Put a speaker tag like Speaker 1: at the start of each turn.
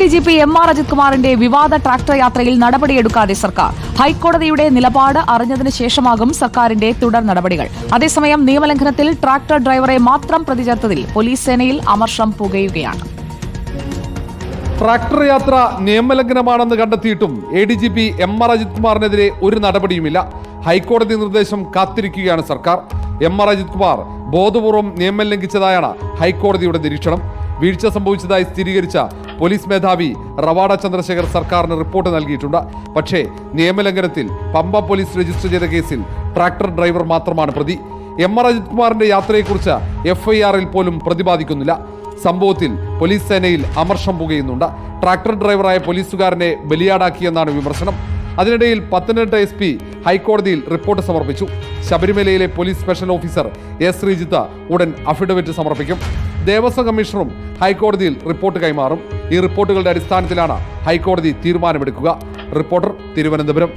Speaker 1: D G P M R Ajith കുമാറിന്റെ വിവാദ tractor യാത്രയിൽ നടപടിയെടുക്കാതെ സർക്കാർ. ഹൈക്കോടതിയുടെ നിലപാട് അറിഞ്ഞതിന് ശേഷമാകും സർക്കാരിന്റെ തുടർ നടപടികൾ. അതേസമയം നിയമലംഘനത്തിൽ ട്രാക്ടർ ഡ്രൈവറെ മാത്രം പ്രതിചേർത്തതിൽ പോലീസ് സേനയിൽ അമർഷം പുകയുകയാണ്.
Speaker 2: ട്രാക്ടർ യാത്ര നിയമലംഘനമാണെന്ന് കണ്ടെത്തിയിട്ടും A D G P M R Ajith കുമാറിനെതിരെ ഒരു നടപടിയുമില്ല. ഹൈക്കോടതി നിർദ്ദേശം കാത്തിരിക്കുകയാണ് സർക്കാർ. എം ആർ അജിത് കുമാർ ബോധപൂർവം നിയമം ലംഘിച്ചതായാണ് ഹൈക്കോടതിയുടെ നിരീക്ഷണം. വീഴ്ച സംഭവിച്ചതായി സ്ഥിരീകരിച്ച പോലീസ് മേധാവി റവാഡ ചന്ദ്രശേഖർ സർക്കാരിന് റിപ്പോർട്ട് നൽകിയിട്ടുണ്ട്. പക്ഷേ നിയമലംഘനത്തിൽ പമ്പ പോലീസ് രജിസ്റ്റർ ചെയ്ത കേസിൽ ട്രാക്ടർ ഡ്രൈവർ മാത്രമാണ് പ്രതി. എം ആർ അജിത് കുമാറിന്റെ യാത്രയെക്കുറിച്ച് എഫ്ഐആറിൽ പോലും പ്രതിപാദിക്കുന്നില്ല. സംഭവത്തിൽ പോലീസ് സേനയിൽ അമർഷം പുകയുന്നുണ്ട്. ട്രാക്ടർ ഡ്രൈവറായ പോലീസുകാരനെ ബലിയാടാക്കിയെന്നാണ് വിമർശനം. അതിനിടയിൽ പത്തനംതിട്ട എസ് പി ഹൈക്കോടതിയിൽ റിപ്പോർട്ട് സമർപ്പിച്ചു. ശബരിമലയിലെ police special officer S Sreejith ഉടൻ അഫിഡവിറ്റ് സമർപ്പിക്കും. ദേവസ്വം കമ്മീഷണറും ഹൈക്കോടതിയിൽ റിപ്പോർട്ട് കൈമാറും. ഈ റിപ്പോർട്ടുകളുടെ അടിസ്ഥാനത്തിലാണ് ഹൈക്കോടതി തീരുമാനമെടുക്കുക. റിപ്പോർട്ടർ തിരുവനന്തപുരം.